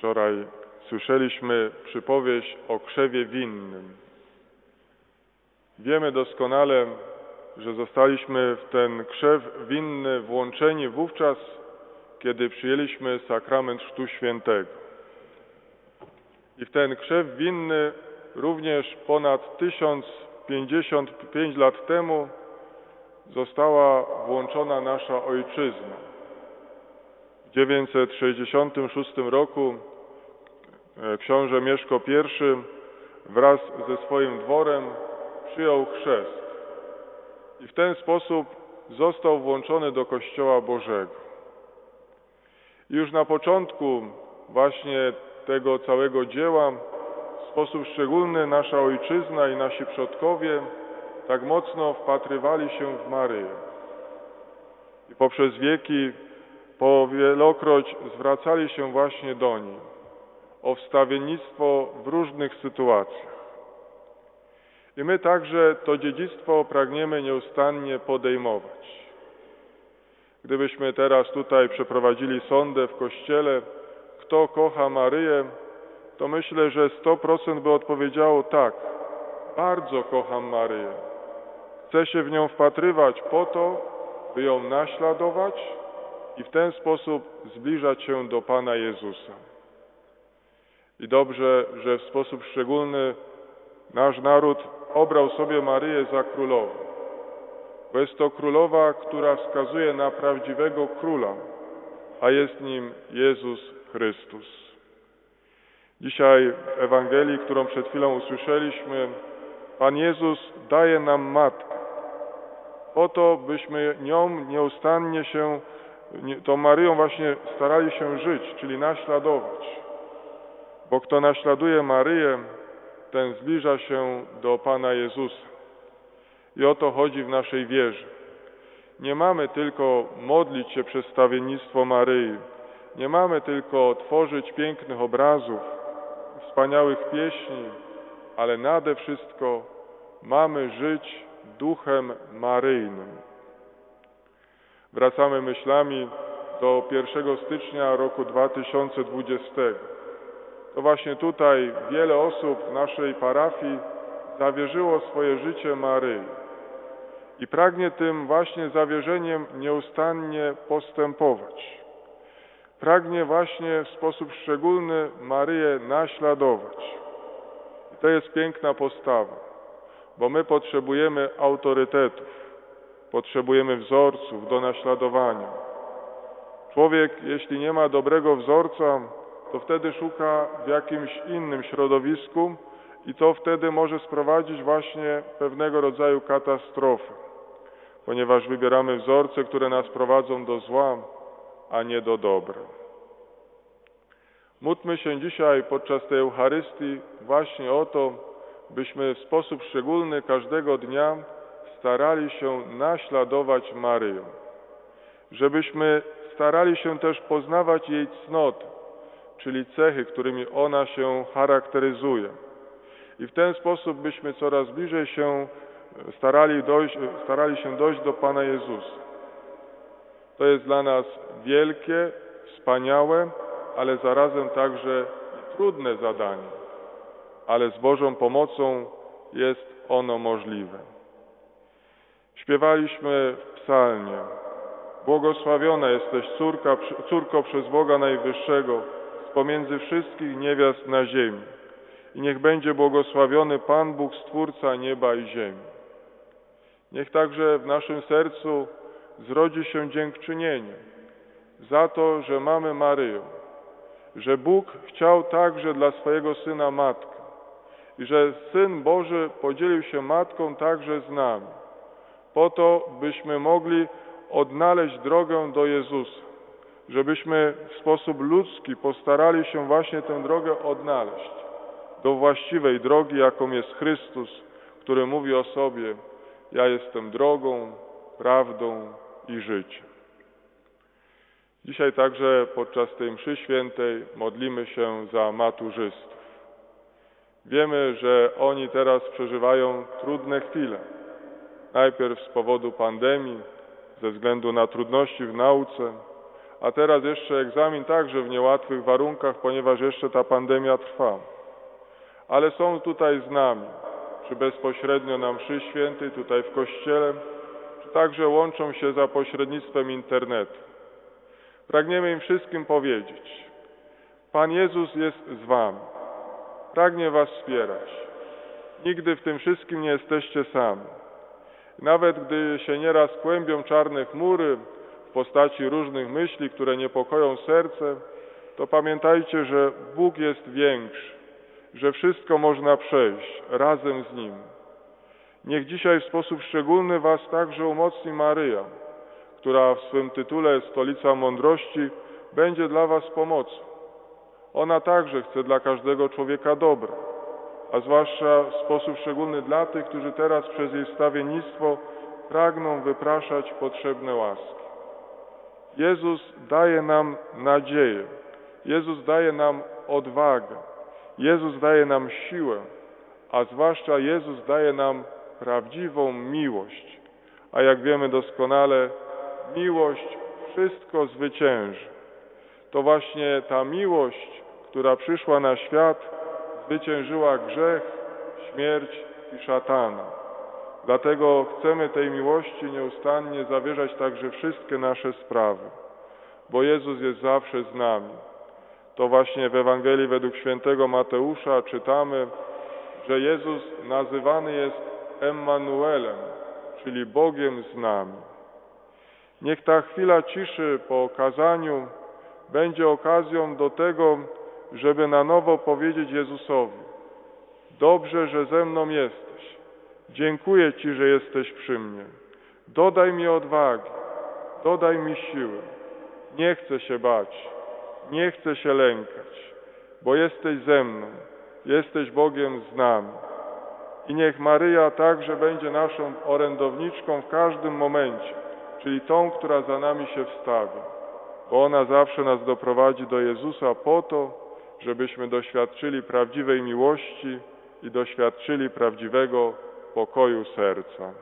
Wczoraj słyszeliśmy przypowieść o krzewie winnym. Wiemy doskonale, że zostaliśmy w ten krzew winny włączeni wówczas, kiedy przyjęliśmy sakrament Chrztu Świętego. I w ten krzew winny również ponad 1055 lat temu została włączona nasza ojczyzna. W 966 roku e, książę Mieszko I wraz ze swoim dworem przyjął chrzest i w ten sposób został włączony do Kościoła Bożego. Już na początku właśnie tego całego dzieła w sposób szczególny nasza ojczyzna i nasi przodkowie tak mocno wpatrywali się w Maryję. I poprzez wieki powielokroć zwracali się właśnie do niej o wstawiennictwo w różnych sytuacjach. I my także to dziedzictwo pragniemy nieustannie podejmować. Gdybyśmy teraz tutaj przeprowadzili sądę w Kościele, kto kocha Maryję, to myślę, że 100% by odpowiedziało tak, bardzo kocham Maryję. Chcę się w nią wpatrywać po to, by ją naśladować i w ten sposób zbliżać się do Pana Jezusa. I dobrze, że w sposób szczególny nasz naród obrał sobie Maryję za królową, bo jest to królowa, która wskazuje na prawdziwego króla, a jest nim Jezus Chrystus. Dzisiaj w Ewangelii, którą przed chwilą usłyszeliśmy, Pan Jezus daje nam matkę, po to, byśmy nią nieustannie się, tą Maryją właśnie starali się żyć, czyli naśladować. Bo kto naśladuje Maryję, ten zbliża się do Pana Jezusa. I o to chodzi w naszej wierze. Nie mamy tylko modlić się przez stawiennictwo Maryi, nie mamy tylko tworzyć pięknych obrazów, wspaniałych pieśni, ale nade wszystko mamy żyć duchem maryjnym. Wracamy myślami do 1 stycznia roku 2020. To właśnie tutaj wiele osób w naszej parafii zawierzyło swoje życie Maryi. I pragnie tym właśnie zawierzeniem nieustannie postępować. Pragnie właśnie w sposób szczególny Maryję naśladować. I to jest piękna postawa, bo my potrzebujemy autorytetów, potrzebujemy wzorców do naśladowania. Człowiek, jeśli nie ma dobrego wzorca, to wtedy szuka w jakimś innym środowisku i to wtedy może sprowadzić właśnie pewnego rodzaju katastrofę, ponieważ wybieramy wzorce, które nas prowadzą do zła, a nie do dobra. Módlmy się dzisiaj podczas tej Eucharystii właśnie o to, byśmy w sposób szczególny każdego dnia starali się naśladować Maryję, żebyśmy starali się też poznawać jej cnoty, czyli cechy, którymi ona się charakteryzuje. I w ten sposób byśmy coraz bliżej się starali, dojść, starali się dojść do Pana Jezusa. To jest dla nas wielkie, wspaniałe, ale zarazem także trudne zadanie. Ale z Bożą pomocą jest ono możliwe. Śpiewaliśmy w psalmie Błogosławiona jesteś córka, córko przez Boga Najwyższego, pomiędzy wszystkich niewiast na ziemi. I niech będzie błogosławiony Pan Bóg, Stwórca nieba i ziemi. Niech także w naszym sercu zrodzi się dziękczynienie za to, że mamy Maryję, że Bóg chciał także dla swojego Syna Matkę i że Syn Boży podzielił się Matką także z nami, po to, byśmy mogli odnaleźć drogę do Jezusa żebyśmy w sposób ludzki postarali się właśnie tę drogę odnaleźć do właściwej drogi, jaką jest Chrystus, który mówi o sobie: Ja jestem drogą, prawdą i życiem. Dzisiaj także podczas tej mszy świętej modlimy się za maturzystów. Wiemy, że oni teraz przeżywają trudne chwile. Najpierw z powodu pandemii, ze względu na trudności w nauce, a teraz jeszcze egzamin także w niełatwych warunkach, ponieważ jeszcze ta pandemia trwa. Ale są tutaj z nami, czy bezpośrednio na mszy świętej, tutaj w kościele, czy także łączą się za pośrednictwem internetu. Pragniemy im wszystkim powiedzieć, Pan Jezus jest z Wami, pragnie Was wspierać. Nigdy w tym wszystkim nie jesteście sami. Nawet gdy się nieraz kłębią czarne chmury w postaci różnych myśli, które niepokoją serce, to pamiętajcie, że Bóg jest większy, że wszystko można przejść razem z Nim. Niech dzisiaj w sposób szczególny Was także umocni Maryja, która w swym tytule Stolica Mądrości będzie dla Was pomocą. Ona także chce dla każdego człowieka dobra, a zwłaszcza w sposób szczególny dla tych, którzy teraz przez jej wstawiennictwo pragną wypraszać potrzebne łaski. Jezus daje nam nadzieję, Jezus daje nam odwagę, Jezus daje nam siłę, a zwłaszcza Jezus daje nam prawdziwą miłość. A jak wiemy doskonale, miłość wszystko zwycięży. To właśnie ta miłość, która przyszła na świat, zwyciężyła grzech, śmierć i szatana. Dlatego chcemy tej miłości nieustannie zawierzać także wszystkie nasze sprawy, bo Jezus jest zawsze z nami. To właśnie w Ewangelii według świętego Mateusza czytamy, że Jezus nazywany jest Emmanuelem, czyli Bogiem z nami. Niech ta chwila ciszy po kazaniu będzie okazją do tego, żeby na nowo powiedzieć Jezusowi: Dobrze, że ze mną jesteś. Dziękuję Ci, że jesteś przy mnie. Dodaj mi odwagi, dodaj mi siły. Nie chcę się bać, nie chcę się lękać, bo jesteś ze mną, jesteś Bogiem z nami. I niech Maryja także będzie naszą orędowniczką w każdym momencie, czyli tą, która za nami się wstawi, bo ona zawsze nas doprowadzi do Jezusa po to, żebyśmy doświadczyli prawdziwej miłości i doświadczyli prawdziwego pokoju serca.